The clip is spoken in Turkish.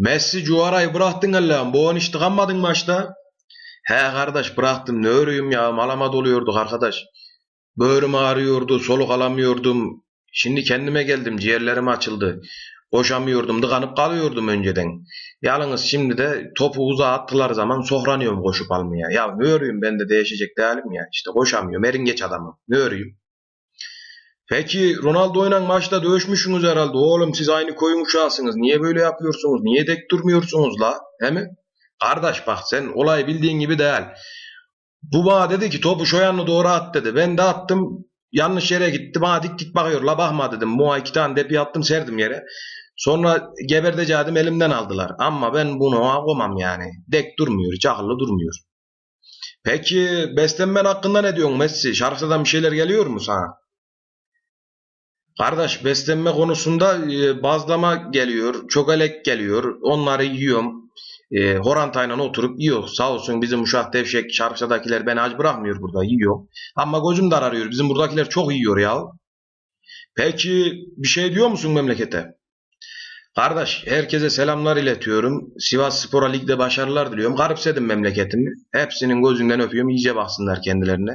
Messi Cuara'yı bıraktın Allah'ım. Bu on hiç tıkanmadın maçta. He kardeş bıraktım ne örüyüm ya malama doluyorduk arkadaş. Böğrüm ağrıyordu soluk alamıyordum. Şimdi kendime geldim ciğerlerim açıldı. Koşamıyordum tıkanıp kalıyordum önceden. Yalnız şimdi de topu uzağa attılar zaman sohranıyorum koşup almaya. Ya ne örüyüm ben de değişecek değilim ya. İşte koşamıyorum eringeç adamım. Ne örüyüm? Peki Ronaldo'yla maçta dövüşmüşsünüz herhalde. Oğlum siz aynı koyun uşağısınız. Niye böyle yapıyorsunuz? Niye dek durmuyorsunuz la? He mi? Kardeş bak sen olay bildiğin gibi değil. Bu bana dedi ki topu şu yanına doğru at dedi. Ben de attım. Yanlış yere gitti. Bana dik dik bakıyor. La bakma dedim. Muha iki tane depi attım serdim yere. Sonra geberdeceğim elimden aldılar. Ama ben bunu koymam yani. Dek durmuyor. Hiç akıllı durmuyor. Peki beslenmen hakkında ne diyorsun Messi? Şarkıdan bir şeyler geliyor mu sana? Kardeş beslenme konusunda e, bazlama geliyor, çogalek geliyor. Onları yiyorum. E, horantayla oturup yiyor. Sağ olsun bizim uşak devşek şarkıdakiler beni aç bırakmıyor burada yiyor. Ama gözüm dararıyor. Bizim buradakiler çok yiyor ya. Peki bir şey diyor musun memlekete? Kardeş herkese selamlar iletiyorum. Sivas Spor'a ligde başarılar diliyorum. Garipsedim memleketimi. Hepsinin gözünden öpüyorum. İyice baksınlar kendilerine.